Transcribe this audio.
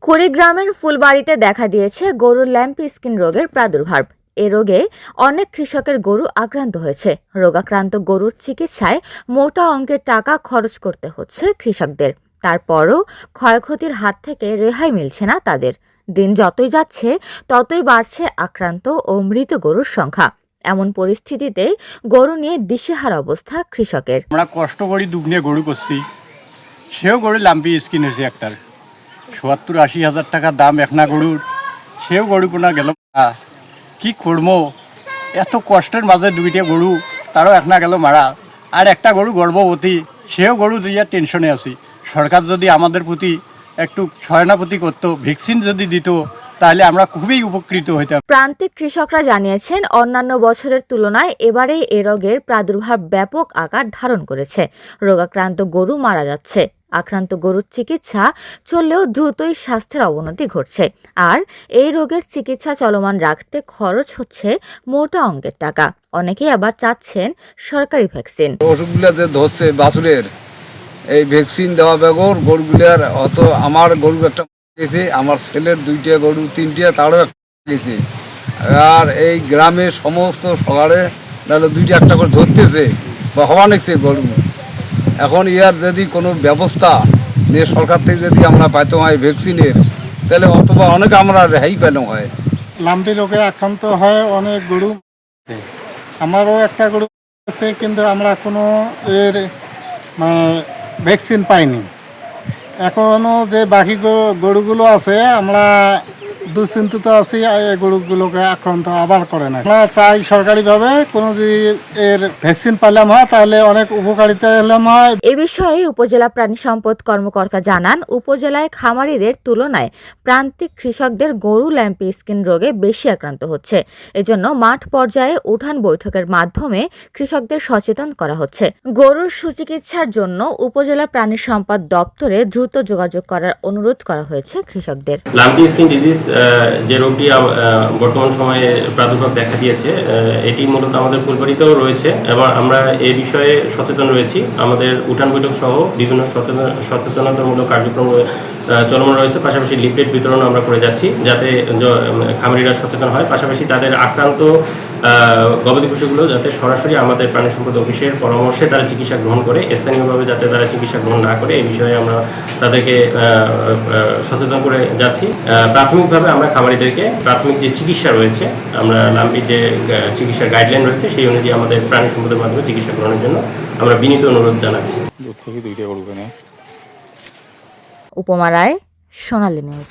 কুড়িগ্রামের ফুলবাড়িতে দেখা দিয়েছে গরুর ল্যাম্প স্কিন রোগের প্রাদুর্ভাব। এ রোগে অনেক কৃষকের গরু আক্রান্ত হয়েছে। রোগাক্রান্ত গরুর চিকিৎসায় মোটা অঙ্কের টাকা খরচ করতে হচ্ছে কৃষকদের। তারপরও ক্ষয়ক্ষতির হাত থেকে রেহাই মিলছে না তাদের। দিন যতই যাচ্ছে, ততই বাড়ছে আক্রান্ত ও মৃত গরুর সংখ্যা। এমন পরিস্থিতিতে গরু নিয়ে দিশেহারা অবস্থা কৃষকের। আমরা কষ্ট করি দুগ্নে গরু করছি। সেও গরু লাম্পি স্কিন হয়েছে একটার। সত্তর আশি হাজার টাকা দাম একনা গরুর। সেও গরু কোনা গেল। কি করব? এত কষ্টের মাঝে দুইটা গরু, তারও একনা গেল মারা। আর একটা গরু গর্ভবতী, সেও গরু দুইয়া টেনশনে আছি। সরকার যদি আমাদের প্রতি একটু সহানুভূতি করতো, ভ্যাকসিন যদি দিত তাহলে আমরা খুবই উপকৃত হইতাম। প্রান্তিক কৃষকরা জানিয়েছেন অন্যান্য বছরের তুলনায় এবারে এ রোগের প্রাদুর্ভাব ব্যাপক আকার ধারণ করেছে। রোগাক্রান্ত গরু মারা যাচ্ছে। আক্রান্ত গরুর চিকিৎসা চললেও দ্রুতই স্বাস্থ্যের অবনতি ঘটছে। আর এই রোগের চিকিৎসা চলমান রাখতে খরচ হচ্ছে মোটা অঙ্কের টাকা। অনেকেই আবার চাচ্ছেন সরকারি ভ্যাকসিন। অসুখগুলা যে ধরছে বাছুরের এই ভ্যাকসিন দেওয়া বেগর গরুগুলার অত আমার গরু একটা গেছে, আমার ছেলের দুইটা গরু, তিনটা, তারও একটা গেছে। আর এই গ্রামের সমস্ত সকালে তাহলে দুইটা, একটা করে ধরতেছে, বা হওয়া নিচ্ছে গরু। এখন ইয়ার যদি কোনো ব্যবস্থা নিয়ে সরকার থেকে যদি আমরা পাইতাম হয় ভ্যাকসিনের তাহলে অথবা অনেক আমরা রেহাই পেলাম হয়। লাম্পি রোগে আক্রান্ত হয় অনেক গরু। আমারও একটা গরু আছে, কিন্তু আমরা কোনো এর মানে ভ্যাকসিন পাইনি। এখনও যে বাকি গরু- গরুগুলো আছে আমরা দুশ্চিন্তিত আছি এই গরুগুলোকে আক্রান্ত আবার করে না আমরা চাই সরকারিভাবে কোনো যদি এর ভ্যাকসিন পেলাম হয় তাহলে অনেক উপকারিতা এলাম হয়। এ বিষয়ে উপজেলা প্রাণী সম্পদ কর্মকর্তা জানান উপজেলায় খামারিদের তুলনায় প্রান্তিক কৃষকদের গরু ল্যাম্পি স্কিন রোগে বেশি আক্রান্ত হচ্ছে। এজন্য মাঠ পর্যায়ে উঠান বৈঠকের মাধ্যমে কৃষকদের সচেতন করা হচ্ছে। গরুর সুচিকিৎসার জন্য উপজেলা প্রাণী সম্পদ দপ্তরে দ্রুত যোগাযোগ করার অনুরোধ করা হয়েছে কৃষকদের। লাম্পি স্কিন ডিজিজ যে রোগটি বর্তমান সময়ে প্রাদুর্ভাব দেখা দিয়েছে এটি মূলত আমাদের ফুলবাড়িতেও রয়েছে এবং আমরা এ বিষয়ে সচেতন রয়েছি। আমাদের উঠান বৈঠক সহ বিভিন্ন সচেতন সচেতনতামূলক কার্যক্রম চলমান রয়েছে। পাশাপাশি লিফলেট বিতরণ আমরা করে যাচ্ছি যাতে খামারিরা সচেতন হয়। পাশাপাশি তাদের আক্রান্ত গবাদি পশুগুলো যাতে সরাসরি আমাদের প্রাণী সম্পদ অফিসের পরামর্শে তারা চিকিৎসা গ্রহণ করে স্থানীয়ভাবে যাতে তারা চিকিৎসা গ্রহণ না করে এই বিষয়ে আমরা তাদেরকে সচেতন করে যাচ্ছি। আহ, প্রাথমিকভাবে আমরা খামারিদেরকে প্রাথমিক যে চিকিৎসা রয়েছে আমরা লাম্পি যে চিকিৎসার গাইডলাইন রয়েছে সেই অনুযায়ী আমাদের প্রাণী সম্পদের মাধ্যমে চিকিৎসা করানোর জন্য আমরা বিনীত অনুরোধ জানাচ্ছি। উপমা রায় সোনালী নিউজ।